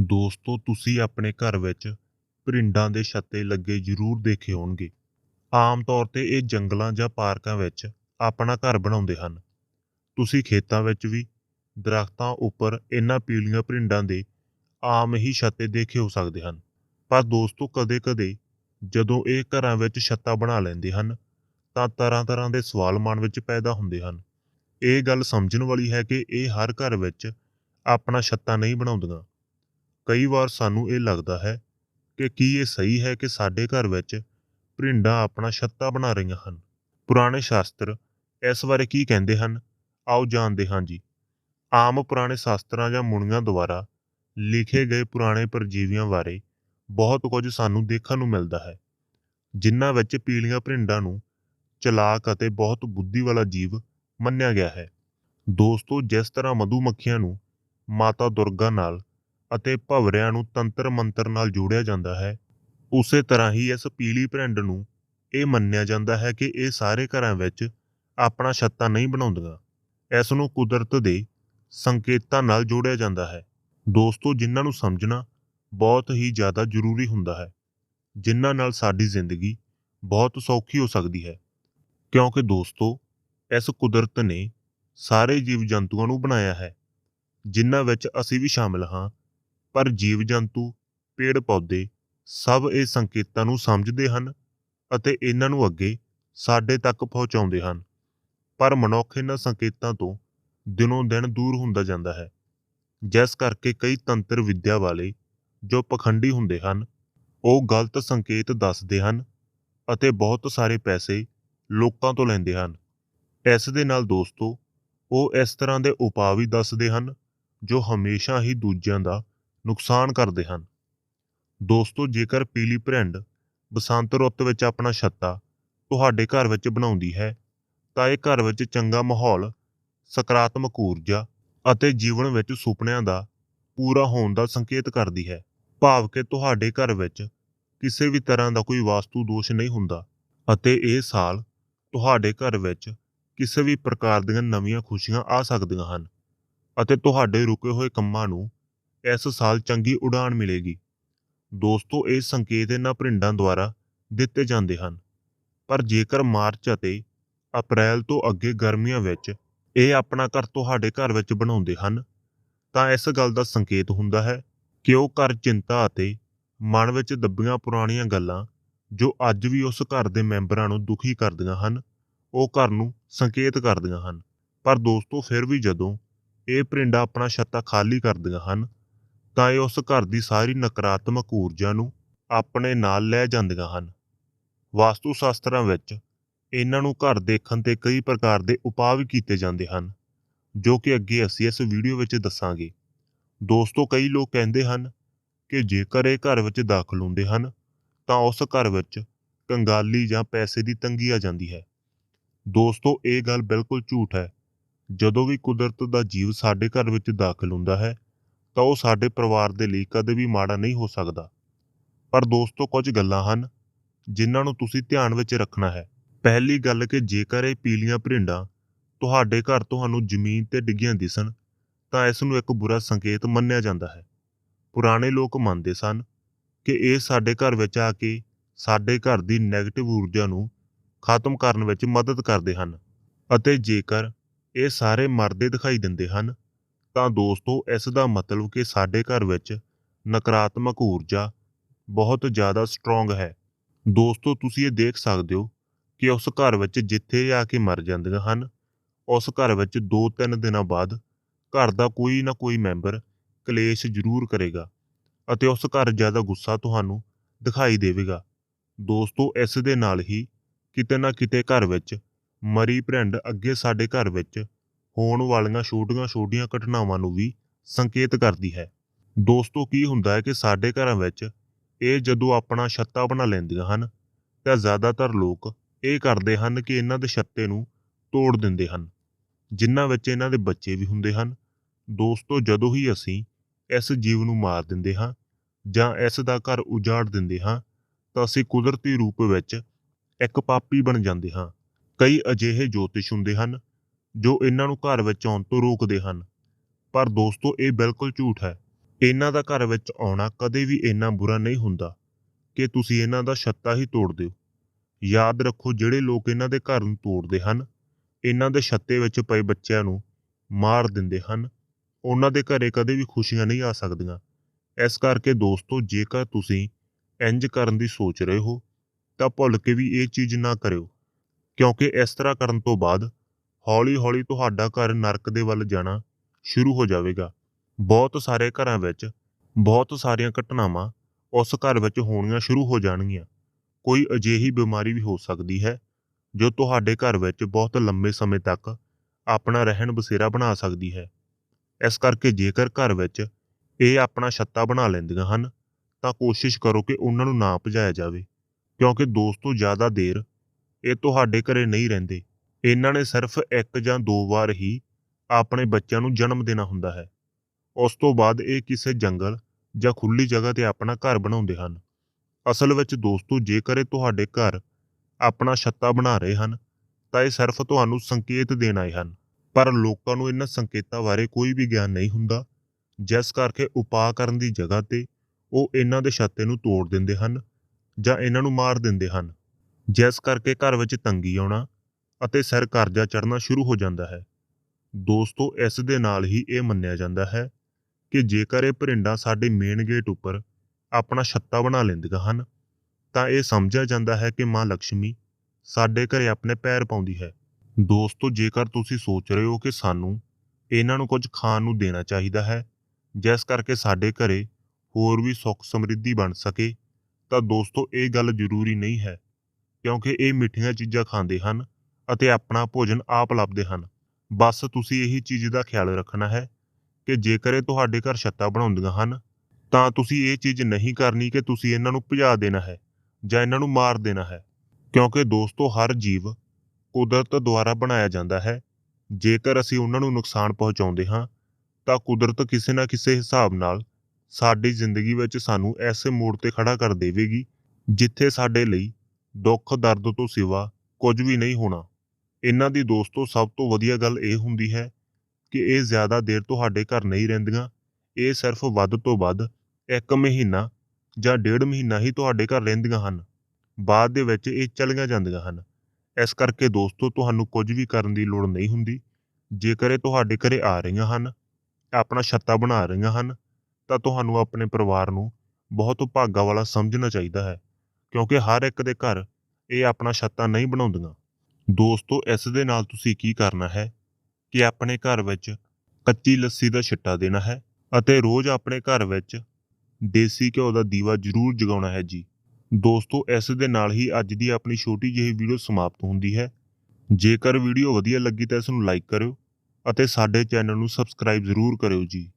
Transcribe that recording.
ਦੋਸਤੋ, ਤੁਸੀਂ ਆਪਣੇ ਘਰ ਵਿੱਚ ਭਰਿੰਡਾਂ ਦੇ ਛੱਤੇ ਲੱਗੇ ਜ਼ਰੂਰ ਦੇਖੇ ਹੋਣਗੇ। ਆਮ ਤੌਰ ਤੇ ਇਹ ਜੰਗਲਾਂ ਜਾਂ ਪਾਰਕਾਂ ਵਿੱਚ ਆਪਣਾ ਘਰ ਬਣਾਉਂਦੇ ਹਨ। ਤੁਸੀਂ ਖੇਤਾਂ ਵਿੱਚ ਵੀ ਦਰਖਤਾਂ ਉੱਪਰ ਇਹਨਾਂ ਪੀਲੀਆਂ ਭਰਿੰਡਾਂ ਦੇ ਆਮ ਹੀ ਛੱਤੇ ਦੇਖੇ ਹੋ ਸਕਦੇ ਹਨ। ਪਰ ਦੋਸਤੋ, ਕਦੇ-ਕਦੇ ਜਦੋਂ ਇਹ ਘਰਾਂ ਵਿੱਚ ਛੱਤਾਂ ਬਣਾ ਲੈਂਦੇ ਹਨ, ਤਾਂ ਤਰ੍ਹਾਂ-ਤਰ੍ਹਾਂ ਦੇ ਸਵਾਲ ਮਨ ਵਿੱਚ ਪੈਦਾ ਹੁੰਦੇ ਹਨ। ਇਹ ਗੱਲ ਸਮਝਣ ਵਾਲੀ ਹੈ ਕਿ ਇਹ ਹਰ ਘਰ ਵਿੱਚ ਆਪਣਾ ਛੱਤਾਂ ਨਹੀਂ ਬਣਾਉਂਦੀਆਂ। ਕਈ ਵਾਰ ਸਾਨੂੰ ਇਹ ਲੱਗਦਾ ਹੈ ਕਿ ਕੀ ਇਹ ਸਹੀ ਹੈ ਕਿ ਸਾਡੇ ਘਰ ਵਿੱਚ ਭਰਿੰਡਾਂ ਆਪਣਾ ਛੱਤਾ ਬਣਾ ਰਹੀਆਂ ਹਨ। ਪੁਰਾਣੇ ਸ਼ਾਸਤਰ ਇਸ ਬਾਰੇ ਕੀ ਕਹਿੰਦੇ ਹਨ? ਆਓ ਜਾਣਦੇ ਹਾਂ ਜੀ। ਆਮ ਪੁਰਾਣੇ ਸ਼ਾਸਤਰਾਂ ਜਾਂ ਮੁਨੀਆਂ ਦੁਆਰਾ ਲਿਖੇ ਗਏ ਪੁਰਾਣੇ ਪਰਜੀਵੀਆਂ ਬਾਰੇ ਬਹੁਤ ਕੁਝ ਸਾਨੂੰ ਦੇਖਣ ਨੂੰ ਮਿਲਦਾ ਹੈ। ਜਿਨ੍ਹਾਂ ਵਿੱਚ ਪੀਲੀਆਂ ਭਰਿੰਡਾਂ ਨੂੰ ਚਲਾਕ ਅਤੇ ਬਹੁਤ ਬੁੱਧੀ ਵਾਲਾ ਜੀਵ ਮੰਨਿਆ ਗਿਆ ਹੈ। ਦੋਸਤੋ, ਜਿਸ ਤਰ੍ਹਾਂ ਮਧੂ ਮੱਖੀਆਂ ਨੂੰ ਮਾਤਾ ਦੁਰਗਾ ਨਾਲ ਅਤੇ ਭਵਰਿਆਂ ਨੂੰ ਤੰਤਰ ਮੰਤਰ ਨਾਲ ਜੋੜਿਆ ਜਾਂਦਾ ਹੈ। ਉਸੇ ਤਰ੍ਹਾਂ ਹੀ ਇਸ ਪੀਲੀ ਭਰਿੰਡ ਨੂੰ ਇਹ ਮੰਨਿਆ ਜਾਂਦਾ ਹੈ ਕਿ ਇਹ ਸਾਰੇ ਘਰਾਂ ਵਿੱਚ ਆਪਣਾ ਛੱਤਾ ਨਹੀਂ ਬਣਾਉਂਦੀਆਂ। ਇਸ ਨੂੰ ਕੁਦਰਤ ਦੇ ਸੰਕੇਤਾਂ ਨਾਲ ਜੋੜਿਆ ਜਾਂਦਾ ਹੈ। ਦੋਸਤੋ, ਜਿਨ੍ਹਾਂ ਨੂੰ ਸਮਝਣਾ ਬਹੁਤ ਹੀ ਜ਼ਿਆਦਾ ਜ਼ਰੂਰੀ ਹੁੰਦਾ ਹੈ, ਜਿਨ੍ਹਾਂ ਨਾਲ ਸਾਡੀ ਜ਼ਿੰਦਗੀ ਬਹੁਤ ਸੌਖੀ ਹੋ ਸਕਦੀ ਹੈ। ਕਿਉਂਕਿ ਦੋਸਤੋ, ਇਸ ਕੁਦਰਤ ਨੇ ਸਾਰੇ ਜੀਵ ਜੰਤੂਆਂ ਨੂੰ ਬਣਾਇਆ ਹੈ, ਜਿਨ੍ਹਾਂ ਵਿੱਚ ਅਸੀਂ ਵੀ ਸ਼ਾਮਲ ਹਾਂ ਪਰ ਜੀਵ ਜੰਤੂ ਪੇੜ ਪੌਦੇ ਸਭ ਇਹ ਸੰਕੇਤਾਂ ਨੂੰ ਸਮਝਦੇ ਹਨ ਅਤੇ ਇਹਨਾਂ ਨੂੰ ਅੱਗੇ ਸਾਡੇ ਤੱਕ ਪਹੁੰਚਾਉਂਦੇ ਹਨ। ਪਰ ਮਨੁੱਖ ਇਹਨਾਂ ਸੰਕੇਤਾਂ ਤੋਂ ਦਿਨੋਂ ਦਿਨ ਦੂਰ ਹੁੰਦਾ ਜਾਂਦਾ ਹੈ। ਜਿਸ ਕਰਕੇ ਕਈ ਤੰਤਰ ਵਿੱਦਿਆ ਵਾਲੇ ਜੋ ਪਖੰਡੀ ਹੁੰਦੇ ਹਨ, ਉਹ ਗਲਤ ਸੰਕੇਤ ਦੱਸਦੇ ਹਨ ਅਤੇ ਬਹੁਤ ਸਾਰੇ ਪੈਸੇ ਲੋਕਾਂ ਤੋਂ ਲੈਂਦੇ ਹਨ। ਇਸ ਦੇ ਨਾਲ ਦੋਸਤੋ, ਉਹ ਇਸ ਤਰ੍ਹਾਂ ਦੇ ਉਪਾਅ ਵੀ ਦੱਸਦੇ ਹਨ ਜੋ ਹਮੇਸ਼ਾ ਹੀ ਦੂਜਿਆਂ ਦਾ ਨੁਕਸਾਨ ਕਰਦੇ ਹਨ। ਦੋਸਤੋ, ਜੇਕਰ ਪੀਲੀ ਭਰਿੰਡ ਬਸੰਤ ਰੁੱਤ ਵਿੱਚ ਆਪਣਾ ਛੱਤਾ ਤੁਹਾਡੇ ਘਰ ਵਿੱਚ ਬਣਾਉਂਦੀ ਹੈ, ਤਾਂ ਇਹ ਘਰ ਵਿੱਚ ਚੰਗਾ ਮਾਹੌਲ, ਸਕਾਰਾਤਮਕ ਊਰਜਾ ਅਤੇ ਜੀਵਨ ਵਿੱਚ ਸੁਪਨਿਆਂ ਦਾ ਪੂਰਾ ਹੋਣ ਦਾ ਸੰਕੇਤ ਕਰਦੀ ਹੈ। ਭਾਵ ਕਿ ਤੁਹਾਡੇ ਘਰ ਵਿੱਚ ਕਿਸੇ ਵੀ ਤਰ੍ਹਾਂ ਦਾ ਕੋਈ ਵਾਸਤੂ ਦੋਸ਼ ਨਹੀਂ ਹੁੰਦਾ ਅਤੇ ਇਹ ਸਾਲ ਤੁਹਾਡੇ ਘਰ ਵਿੱਚ ਕਿਸੇ ਵੀ ਪ੍ਰਕਾਰ ਦੀਆਂ ਨਵੀਆਂ ਖੁਸ਼ੀਆਂ ਆ ਸਕਦੀਆਂ ਹਨ ਅਤੇ ਤੁਹਾਡੇ ਰੁਕੇ ਹੋਏ ਕੰਮਾਂ ਨੂੰ ਇਸ ਸਾਲ ਚੰਗੀ ਉਡਾਨ ਮਿਲੇਗੀ। ਦੋਸਤੋ, ਇਹ ਸੰਕੇਤ ਇਹਨਾਂ ਭਰਿੰਡਾਂ ਦੁਆਰਾ ਦਿੱਤੇ ਜਾਂਦੇ ਹਨ। ਪਰ ਜੇਕਰ ਮਾਰਚ ਅਤੇ ਅਪ੍ਰੈਲ ਤੋਂ ਅੱਗੇ ਗਰਮੀਆਂ ਵਿੱਚ ਇਹ ਆਪਣਾ ਘਰ ਤੁਹਾਡੇ ਘਰ ਵਿੱਚ ਬਣਾਉਂਦੇ ਹਨ, ਤਾਂ ਇਸ ਗੱਲ ਦਾ ਸੰਕੇਤ ਹੁੰਦਾ ਹੈ ਕਿ ਉਹ ਘਰ ਚਿੰਤਾ ਅਤੇ ਮਨ ਵਿੱਚ ਦੱਬੀਆਂ ਪੁਰਾਣੀਆਂ ਗੱਲਾਂ ਜੋ ਅੱਜ ਵੀ ਉਸ ਘਰ ਦੇ ਮੈਂਬਰਾਂ ਨੂੰ ਦੁਖੀ ਕਰਦੀਆਂ ਹਨ, ਉਹ ਘਰ ਨੂੰ ਸੰਕੇਤ ਕਰਦੀਆਂ ਹਨ। ਪਰ ਦੋਸਤੋ, ਫਿਰ ਵੀ ਜਦੋਂ ਇਹ ਭਰਿੰਡਾ ਆਪਣਾ ਛੱਤਾ ਖਾਲੀ ਕਰਦੀਆਂ ਹਨ ਤਾਂ ਇਹ ਉਸ ਘਰ ਦੀ ਸਾਰੀ ਨਕਾਰਾਤਮਕ ਊਰਜਾ ਨੂੰ ਆਪਣੇ ਨਾਲ ਲੈ ਜਾਂਦੀਆਂ ਹਨ। ਵਾਸਤੂ ਸ਼ਾਸਤਰਾਂ ਵਿੱਚ ਇਹਨਾਂ ਨੂੰ ਘਰ ਦੇਖਣ ਤੇ ਕਈ ਪ੍ਰਕਾਰ ਦੇ ਉਪਾਅ ਵੀ ਕੀਤੇ ਜਾਂਦੇ ਹਨ, ਜੋ ਕਿ ਅੱਗੇ ਅਸੀਂ ਇਸ ਵੀਡੀਓ ਵਿੱਚ ਦੱਸਾਂਗੇ। ਦੋਸਤੋ, ਕਈ ਲੋਕ ਕਹਿੰਦੇ ਹਨ ਕਿ ਜੇਕਰ ਇਹ ਘਰ ਵਿੱਚ ਦਾਖਲ ਹੁੰਦੇ ਹਨ, ਤਾਂ ਉਸ ਘਰ ਵਿੱਚ ਕੰਗਾਲੀ ਜਾਂ ਪੈਸੇ ਦੀ ਤੰਗੀ ਆ ਜਾਂਦੀ ਹੈ। ਦੋਸਤੋ, ਇਹ ਗੱਲ ਬਿਲਕੁਲ ਝੂਠ ਹੈ। ਜਦੋਂ ਵੀ ਕੁਦਰਤ ਦਾ ਜੀਵ ਸਾਡੇ ਘਰ ਵਿੱਚ ਦਾਖਲ ਹੁੰਦਾ ਹੈ ਤਾਂ ਉਹ ਸਾਡੇ ਪਰਿਵਾਰ ਦੇ ਲਈ ਕਦੇ ਵੀ ਮਾੜਾ ਨਹੀਂ ਹੋ ਸਕਦਾ। ਪਰ ਦੋਸਤੋ, ਕੁਝ ਗੱਲਾਂ ਹਨ, ਜਿਨ੍ਹਾਂ ਨੂੰ ਤੁਸੀਂ ਧਿਆਨ ਵਿੱਚ ਰੱਖਣਾ ਹੈ। ਪਹਿਲੀ ਗੱਲ ਕਿ ਜੇਕਰ ਇਹ ਪੀਲੀਆਂ ਭਰਿੰਡਾਂ ਤੁਹਾਡੇ ਘਰ ਤੁਹਾਨੂੰ ਜ਼ਮੀਨ ਤੇ ਡਿੱਗੀਆਂ ਦਿਸਣ, ਤਾਂ ਇਸ ਨੂੰ ਇੱਕ ਬੁਰਾ ਸੰਕੇਤ ਮੰਨਿਆ ਜਾਂਦਾ ਹੈ। ਪੁਰਾਣੇ ਲੋਕ ਮੰਨਦੇ ਸਨ ਕਿ ਇਹ ਸਾਡੇ ਘਰ ਵਿੱਚ ਆ ਕੇ ਸਾਡੇ ਘਰ ਦੀ ਨੈਗੇਟਿਵ ਊਰਜਾ ਨੂੰ ਖਤਮ ਕਰਨ ਵਿੱਚ ਮਦਦ ਕਰਦੇ ਹਨ ਅਤੇ ਜੇਕਰ ਇਹ ਸਾਰੇ ਮਰਦੇ ਦਿਖਾਈ ਦਿੰਦੇ ਹਨ ਤਾਂ ਦੋਸਤੋ, ਇਸ ਦਾ ਮਤਲਬ ਕਿ ਸਾਡੇ ਘਰ ਵਿੱਚ ਨਕਾਰਾਤਮਕ ਊਰਜਾ ਬਹੁਤ ਜ਼ਿਆਦਾ ਸਟਰੋਂਗ ਹੈ। ਦੋਸਤੋ, ਤੁਸੀਂ ਇਹ ਦੇਖ ਸਕਦੇ ਹੋ ਕਿ ਉਸ ਘਰ ਵਿੱਚ ਜਿੱਥੇ ਆ ਕੇ ਮਰ ਜਾਂਦੀਆਂ ਹਨ, ਉਸ ਘਰ ਵਿੱਚ 2-3 ਦਿਨਾਂ ਬਾਅਦ ਘਰ ਦਾ ਕੋਈ ਨਾ ਕੋਈ ਮੈਂਬਰ ਕਲੇਸ਼ ਜ਼ਰੂਰ ਕਰੇਗਾ ਅਤੇ ਉਸ ਘਰ ਜ਼ਿਆਦਾ ਗੁੱਸਾ ਤੁਹਾਨੂੰ ਦਿਖਾਈ ਦੇਵੇਗਾ। ਦੋਸਤੋ, ਇਸ ਦੇ ਨਾਲ ਹੀ ਕਿਤੇ ਨਾ ਕਿਤੇ ਘਰ ਵਿੱਚ ਮਰੀ ਭਰਿੰਡ ਅੱਗੇ ਸਾਡੇ ਘਰ ਵਿੱਚ ਹੋਣ ਵਾਲੀਆਂ ਛੋਟੀਆਂ-ਛੋਟੀਆਂ ਘਟਨਾਵਾਂ ਨੂੰ ਵੀ ਸੰਕੇਤ ਕਰਦੀ ਹੈ। ਦੋਸਤੋ, ਕੀ ਹੁੰਦਾ ਹੈ ਕਿ ਸਾਡੇ ਘਰਾਂ ਵਿੱਚ ਇਹ ਜਦੋਂ ਆਪਣਾ ਛੱਤਾ ਬਣਾ ਲੈਂਦੀਆਂ ਹਨ, ਤਾਂ ਜ਼ਿਆਦਾਤਰ ਲੋਕ ਇਹ ਕਰਦੇ ਹਨ ਕਿ ਇਹਨਾਂ ਦੇ ਛੱਤੇ ਨੂੰ ਤੋੜ ਦਿੰਦੇ ਹਨ, ਜਿਨ੍ਹਾਂ ਵਿੱਚ ਇਹਨਾਂ ਦੇ ਬੱਚੇ ਵੀ ਹੁੰਦੇ ਹਨ। ਦੋਸਤੋ, ਜਦੋਂ ਹੀ ਅਸੀਂ ਇਸ ਜੀਵ ਨੂੰ ਮਾਰ ਦਿੰਦੇ ਹਾਂ ਜਾਂ ਇਸ ਦਾ ਘਰ ਉਜਾੜ ਦਿੰਦੇ ਹਾਂ, ਤਾਂ ਅਸੀਂ ਕੁਦਰਤੀ ਰੂਪ ਵਿੱਚ ਇੱਕ ਪਾਪੀ ਬਣ ਜਾਂਦੇ ਹਾਂ। ਕਈ ਅਜਿਹੇ ਜੋਤਿਸ਼ ਹੁੰਦੇ ਹਨ ਜੋ ਇਹਨਾਂ ਨੂੰ ਘਰ ਵਿੱਚ ਆਉਣ ਤੋਂ ਰੋਕਦੇ ਹਨ। ਪਰ ਦੋਸਤੋ, ਇਹ ਬਿਲਕੁਲ ਝੂਠ ਹੈ। ਇਹਨਾਂ ਦਾ ਘਰ ਵਿੱਚ ਆਉਣਾ ਕਦੇ ਵੀ ਇੰਨਾ ਬੁਰਾ ਨਹੀਂ ਹੁੰਦਾ ਕਿ ਤੁਸੀਂ ਇਹਨਾਂ ਦਾ ਛੱਤਾ ਹੀ ਤੋੜ ਦਿਓ। ਯਾਦ ਰੱਖੋ, ਜਿਹੜੇ ਲੋਕ ਇਹਨਾਂ ਦੇ ਘਰ ਨੂੰ ਤੋੜਦੇ ਹਨ, ਇਹਨਾਂ ਦੇ ਛੱਤੇ ਵਿੱਚ ਪਏ ਬੱਚਿਆਂ ਨੂੰ ਮਾਰ ਦਿੰਦੇ ਹਨ। ਉਹਨਾਂ ਦੇ ਘਰੇ ਕਦੇ ਵੀ ਖੁਸ਼ੀਆਂ ਨਹੀਂ ਆ ਸਕਦੀਆਂ। ਇਸ ਕਰਕੇ ਦੋਸਤੋ, ਜੇਕਰ ਤੁਸੀਂ ਇੰਜ ਕਰਨ ਦੀ ਸੋਚ ਰਹੇ ਹੋ, ਤਾਂ ਭੁੱਲ ਕੇ ਵੀ ਇਹ ਚੀਜ਼ ਨਾ ਕਰਿਓ। ਕਿਉਂਕਿ ਇਸ ਤਰ੍ਹਾਂ ਕਰਨ ਤੋਂ ਬਾਅਦ ਹੌਲੀ-ਹੌਲੀ ਤੁਹਾਡਾ ਘਰ ਨਰਕ ਦੇ ਵੱਲ ਜਾਣਾ ਸ਼ੁਰੂ ਹੋ ਜਾਵੇਗਾ। ਬਹੁਤ ਸਾਰੇ ਘਰਾਂ ਵਿੱਚ ਬਹੁਤ ਸਾਰੀਆਂ ਘਟਨਾਵਾਂ ਉਸ ਘਰ ਵਿੱਚ ਹੋਣੀਆਂ ਸ਼ੁਰੂ ਹੋ ਜਾਣਗੀਆਂ। ਕੋਈ ਅਜਿਹੀ ਬਿਮਾਰੀ ਵੀ ਹੋ ਸਕਦੀ ਹੈ ਜੋ ਤੁਹਾਡੇ ਘਰ ਵਿੱਚ ਬਹੁਤ ਲੰਬੇ ਸਮੇਂ ਤੱਕ ਆਪਣਾ ਰਹਿਣ ਬਸੇਰਾ ਬਣਾ ਸਕਦੀ ਹੈ। ਇਸ ਕਰਕੇ ਜੇਕਰ ਘਰ ਵਿੱਚ ਇਹ ਆਪਣਾ ਛੱਤਾ ਬਣਾ ਲੈਂਦੀਆਂ ਹਨ, ਤਾਂ ਕੋਸ਼ਿਸ਼ ਕਰੋ ਕਿ ਉਹਨਾਂ ਨੂੰ ਨਾ ਭਜਾਇਆ ਜਾਵੇ, ਕਿਉਂਕਿ ਦੋਸਤੋ, ਜ਼ਿਆਦਾ ਦੇਰ ਇਹ ਤੁਹਾਡੇ ਘਰੇ ਨਹੀਂ ਰਹਿੰਦੇ। ਇਹਨਾਂ ਨੇ ਸਿਰਫ ਇੱਕ ਜਾਂ ਦੋ ਵਾਰ ਹੀ ਆਪਣੇ ਬੱਚਿਆਂ ਨੂੰ ਜਨਮ ਦੇਣਾ ਹੁੰਦਾ ਹੈ। ਉਸ ਤੋਂ ਬਾਅਦ ਇਹ ਕਿਸੇ ਜੰਗਲ ਜਾਂ ਖੁੱਲੀ ਜਗ੍ਹਾ ਤੇ ਆਪਣਾ ਘਰ ਬਣਾਉਂਦੇ ਹਨ। ਅਸਲ ਵਿੱਚ ਦੋਸਤੋ, ਜੇਕਰ ਇਹ ਤੁਹਾਡੇ ਘਰ ਆਪਣਾ ਛੱਤਾ ਬਣਾ ਰਹੇ ਹਨ, ਤਾਂ ਇਹ ਸਿਰਫ ਤੁਹਾਨੂੰ ਸੰਕੇਤ ਦੇਣ ਆਏ ਹਨ। ਪਰ ਲੋਕਾਂ ਨੂੰ ਇਹਨਾਂ ਸੰਕੇਤਾਂ ਬਾਰੇ ਕੋਈ ਵੀ ਗਿਆਨ ਨਹੀਂ ਹੁੰਦਾ। ਜਿਸ ਕਰਕੇ ਉਪਾਅ ਕਰਨ ਦੀ ਜਗ੍ਹਾ ਤੇ ਉਹ ਇਹਨਾਂ ਦੇ ਛੱਤੇ ਨੂੰ ਤੋੜ ਦਿੰਦੇ ਹਨ ਜਾਂ ਇਹਨਾਂ ਨੂੰ ਮਾਰ ਦਿੰਦੇ ਹਨ। ਜਿਸ ਕਰਕੇ ਘਰ ਵਿੱਚ ਤੰਗੀ ਆਉਣਾ ਅਤੇ ਸਿਰ ਕਰਜ਼ਾ ਚੜ੍ਹਨਾ ਸ਼ੁਰੂ ਹੋ ਜਾਂਦਾ ਹੈ। ਦੋਸਤੋ, ਇਸ ਦੇ ਨਾਲ ਹੀ ਇਹ ਮੰਨਿਆ ਜਾਂਦਾ ਹੈ ਕਿ ਜੇਕਰ ਇਹ ਭਰਿੰਡਾਂ ਸਾਡੇ ਮੇਨ ਗੇਟ ਉੱਪਰ ਆਪਣਾ ਛੱਤਾ ਬਣਾ ਲੈਂਦੀਆਂ ਹਨ, ਤਾਂ ਇਹ ਸਮਝਿਆ ਜਾਂਦਾ ਹੈ ਕਿ ਮਾਂ ਲక్ష్ਮੀ ਸਾਡੇ ਘਰੇ ਆਪਣੇ ਪੈਰ ਪਾਉਂਦੀ ਹੈ। ਦੋਸਤੋ, ਜੇਕਰ ਤੁਸੀਂ ਸੋਚ ਰਹੇ ਹੋ ਕਿ ਸਾਨੂੰ ਇਹਨਾਂ ਨੂੰ ਕੁਝ ਖਾਣ ਨੂੰ ਦੇਣਾ ਚਾਹੀਦਾ ਹੈ, ਜਿਸ ਕਰਕੇ ਸਾਡੇ ਘਰੇ ਹੋਰ ਵੀ ਸੁੱਖ ਸਮਰਿੱਧੀ ਬਣ ਸਕੇ, ਤਾਂ ਦੋਸਤੋ, ਇਹ ਗੱਲ ਜ਼ਰੂਰੀ ਨਹੀਂ ਹੈ, ਕਿਉਂਕਿ ਇਹ ਮਿੱਠੀਆਂ ਚੀਜ਼ਾਂ ਖਾਂਦੇ ਹਨ ਅਤੇ ਆਪਣਾ ਭੋਜਨ ਆਪ ਲੱਭਦੇ ਹਨ। ਬਸ ਤੁਸੀਂ ਇਹੀ ਚੀਜ਼ ਦਾ ਖਿਆਲ ਰੱਖਣਾ ਹੈ ਕਿ ਜੇਕਰ ਇਹ ਤੁਹਾਡੇ ਘਰ ਛੱਤਾਂ ਬਣਾਉਂਦੀਆਂ ਹਨ, ਤਾਂ ਤੁਸੀਂ ਇਹ ਚੀਜ਼ ਨਹੀਂ ਕਰਨੀ ਕਿ ਤੁਸੀਂ ਇਹਨਾਂ ਨੂੰ ਭਜਾ ਦੇਣਾ ਹੈ ਜਾਂ ਇਹਨਾਂ ਨੂੰ ਮਾਰ ਦੇਣਾ ਹੈ। ਕਿਉਂਕਿ ਦੋਸਤੋ, ਹਰ ਜੀਵ ਕੁਦਰਤ ਦੁਆਰਾ ਬਣਾਇਆ ਜਾਂਦਾ ਹੈ। ਜੇਕਰ ਅਸੀਂ ਉਹਨਾਂ ਨੂੰ ਨੁਕਸਾਨ ਪਹੁੰਚਾਉਂਦੇ ਹਾਂ, ਤਾਂ ਕੁਦਰਤ ਕਿਸੇ ਨਾ ਕਿਸੇ ਹਿਸਾਬ ਨਾਲ ਸਾਡੀ ਜ਼ਿੰਦਗੀ ਵਿੱਚ ਸਾਨੂੰ ਐਸੇ ਮੋੜ ਤੇ ਖੜਾ ਕਰ ਦੇਵੇਗੀ, ਜਿੱਥੇ ਸਾਡੇ ਲਈ ਦੁੱਖ, ਦਰਦ ਤੋਂ ਸਿਵਾ ਕੁਝ ਵੀ ਨਹੀਂ ਹੋਣਾ। ਇਹਨਾਂ ਦੀ ਦੋਸਤੋ, ਸਭ ਤੋਂ ਵਧੀਆ ਗੱਲ ਇਹ ਹੁੰਦੀ ਹੈ ਕਿ ਇਹ ਜ਼ਿਆਦਾ ਦੇਰ ਤੁਹਾਡੇ ਘਰ ਨਹੀਂ ਰਹਿੰਦੀਆਂ। ਇਹ ਸਿਰਫ ਵੱਧ ਤੋਂ ਵੱਧ ਇੱਕ ਮਹੀਨਾ ਜਾਂ ਡੇਢ ਮਹੀਨਾ ਹੀ ਤੁਹਾਡੇ ਘਰ ਰਹਿੰਦੀਆਂ ਹਨ। ਬਾਅਦ ਦੇ ਵਿੱਚ ਇਹ ਚਲੀਆਂ ਜਾਂਦੀਆਂ ਹਨ। ਇਸ ਕਰਕੇ ਦੋਸਤੋ, ਤੁਹਾਨੂੰ ਕੁਝ ਵੀ ਕਰਨ ਦੀ ਲੋੜ ਨਹੀਂ ਹੁੰਦੀ। ਜੇਕਰ ਇਹ ਤੁਹਾਡੇ ਘਰੇ ਆ ਰਹੀਆਂ ਹਨ, ਆਪਣਾ ਛੱਤਾ ਬਣਾ ਰਹੀਆਂ ਹਨ, ਤਾਂ ਤੁਹਾਨੂੰ ਆਪਣੇ ਪਰਿਵਾਰ ਨੂੰ ਬਹੁਤ ਭਾਗਾ ਵਾਲਾ ਸਮਝਣਾ ਚਾਹੀਦਾ ਹੈ। ਕਿਉਂਕਿ ਹਰ ਇੱਕ ਦੇ ਘਰ ਇਹ ਆਪਣਾ ਛੱਤਾ ਨਹੀਂ ਬਣਾਉਂਦੀਆਂ। ਦੋਸਤੋ, ਇਸ ਦੇ ਨਾਲ ਤੁਸੀਂ ਕੀ ਕਰਨਾ ਹੈ ਕਿ ਆਪਣੇ ਘਰ ਵਿੱਚ ਕੱਚੀ ਲੱਸੀ ਦਾ ਛਿੱਟਾ ਦੇਣਾ ਹੈ ਅਤੇ ਰੋਜ਼ ਆਪਣੇ ਘਰ ਵਿੱਚ ਦੇਸੀ ਘਿਓ ਦਾ ਦੀਵਾ ਜ਼ਰੂਰ ਜਗਾਉਣਾ ਹੈ ਜੀ। ਦੋਸਤੋ, ਇਸ ਦੇ ਨਾਲ ਹੀ ਅੱਜ ਦੀ ਆਪਣੀ ਛੋਟੀ ਜਿਹੀ ਵੀਡੀਓ ਸਮਾਪਤ ਹੁੰਦੀ ਹੈ। ਜੇਕਰ ਵੀਡੀਓ ਵਧੀਆ ਲੱਗੀ ਤਾਂ ਇਸ ਨੂੰ ਲਾਈਕ ਕਰਿਓ ਅਤੇ ਸਾਡੇ ਚੈਨਲ ਨੂੰ ਸਬਸਕ੍ਰਾਈਬ ਜ਼ਰੂਰ ਕਰਿਓ ਜੀ।